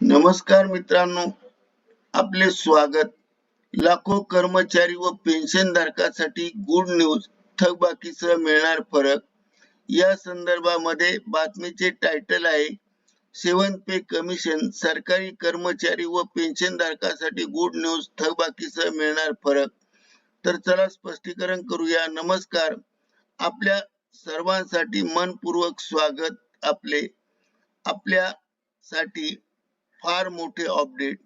नमस्कार मित्रांनो आपले स्वागत. लाखो कर्मचारी व पेन्शन धारकासाठी गुड न्यूज थकबाकीसह मिळणार फरक. या संदर्भामध्ये बातमीचे टायटल आहे सेवन पे कमिशन सरकारी कर्मचारी व पेन्शन धारकासाठी गुड न्यूज थकबाकीसह मिळणार फरक. तर चला स्पष्टीकरण करूया. नमस्कार. आपल्या सर्वांसाठी मनपूर्वक स्वागत आपले. आपल्यासाठी फार मोठे अपडेट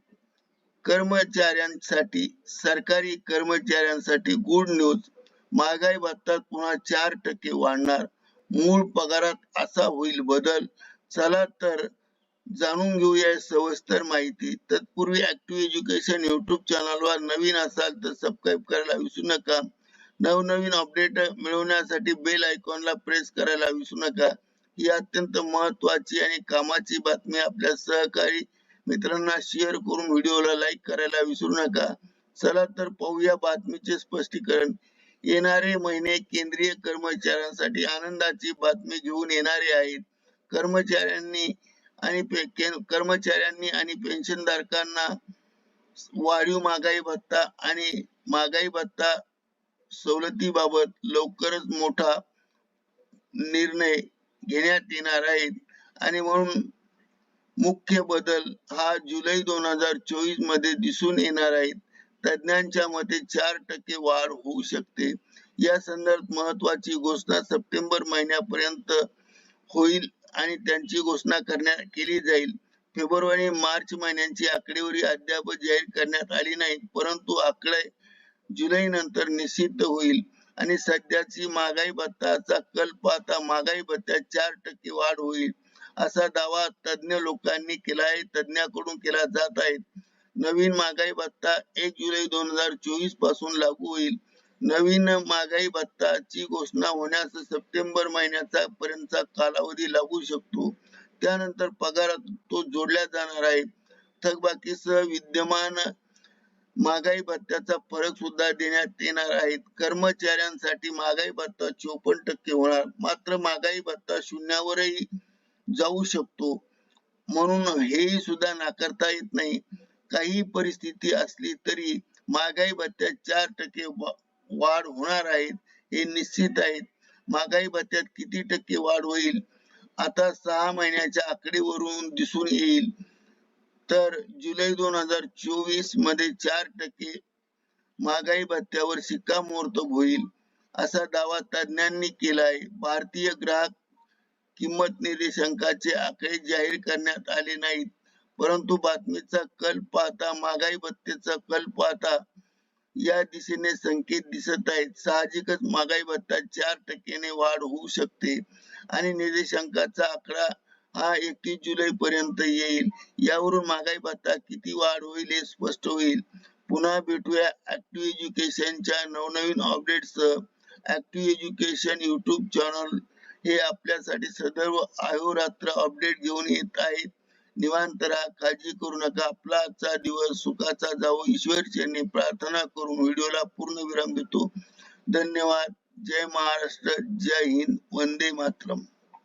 कर्मचाऱ्यांसाठी सरकारी कर्मचाऱ्यांसाठी गुड न्यूज महागाई भत्ता पुन्हा चार टक्के वाढणार. मूळ पगारात असा होईल बदल. चला तर जाणून घेऊया सविस्तर माहिती. तत्पूर्वी ऍक्टिव्ह एज्युकेशन युट्यूब चॅनलवर नवीन असाल तर सबस्क्राईब करायला विसरू नका. नवनवीन अपडेट मिळवण्यासाठी बेल आयकॉनला प्रेस करायला विसरू नका. ही अत्यंत महत्वाची आणि कामाची बातमी आपल्या सहकारी मित्रांना शेअर करून व्हिडिओला लाईक करायला विसरू नका. चला तर पाहूया बातमीचे स्पष्टीकरण. येणारे महिने केंद्रीय कर्मचाऱ्यांसाठी आनंदाची बातमी घेऊन येणारे आहेत. कर्मचाऱ्यांनी आणि कर्मचाऱ्यांनी आणि पेन्शनधारकांना वाढीव महागाई भत्ता आणि महागाई भत्ता सवलतीबाबत लवकरच मोठा निर्णय घेण्यात येणार आहेत आणि म्हणून मुख्य बदल हा जुलै दोन हजार चोवीसमध्ये दिसून येणार आहे. तज्ञांच्या मते चार टक्के वाढ होऊ शकते. या संदर्भात महत्वाची घोषणा सप्टेंबर महिन्यापर्यंत होईल आणि त्यांची घोषणा करण्यात केली जाईल. फेब्रुवारी मार्च महिन्यांची आकडेवारी अद्याप जाहीर करण्यात आली नाही परंतु आकडे जुलै नंतर निश्चित होईल. आणि सध्याची महागाई भत्ताचा कल पाहता महागाई भत्त्यात चार टक्के वाढ होईल. असा दावा तज्ञ लोकांनी केला आहे तज्ञाकडून केला जात आहे. नवीन महागाई भत्ता एक जुलै दोन हजार चोवीसपासून लागू होईल. नवीन महागाई भत्ताची घोषणा होण्यास सप्टेंबर महिन्याचा पर्यंतचा कालावधी लागू शकतो. त्यानंतर पगारात तो जोडला जाणार आहे. थकबाकीसह विद्यमान महागाई भत्त्याचा फरक सुद्धा देण्यात येणार आहे. कर्मचाऱ्यांसाठी महागाई भत्ता चोपन्न टक्के होणार. मात्र महागाई भत्ता शून्यावरही जाऊ शकतो. म्हणून हेही सुद्धा नाकारता येत नाही. काही परिस्थिती असली तरी महागाई भत्त्यात चार टक्के वाढ होणार आहेत हे निश्चित आहेत. महागाई भत्त्यात किती टक्के वाढ होईल? आता सहा महिन्याच्या आकडेवरून दिसून येईल. तर जुलै दोन हजार चोवीसमध्ये चार टक्के महागाई भत्त्यावर शिक्कामोर्तब होईल असा दावा तज्ञांनी केला आहे भारतीय ग्राहक किंमत निर्देशांकाचे आकडे जाहीर करण्यात आले नाहीत. परंतु बातमीचा कल पाहता महागाई भत्तेचा कल पाहता या दिशेने संकेत दिसत आहेत. साहजिकच महागाई भत्ता चार टक्क्याने वाढ होऊ शकते आणि निर्देशांकाचा आकडा हा एकतीस जुलै पर्यंत येईल. यावरून महागाई भत्ता किती वाढ होईल हे स्पष्ट होईल. पुन्हा भेटूया ऍक्टिव्ह एज्युकेशनच्या नवनवीन updates active education YouTube channel हे आपल्यासाठी सदैव अहोरात्र अपडेट घेऊन येत आहेत. निवांत राहा काळजी करू नका. आपला आजचा दिवस सुखाचा जावो. ईश्वर प्रार्थना करून व्हिडिओला पूर्ण विराम देतो. धन्यवाद. जय महाराष्ट्र. जय हिंद. वंदे मातरम.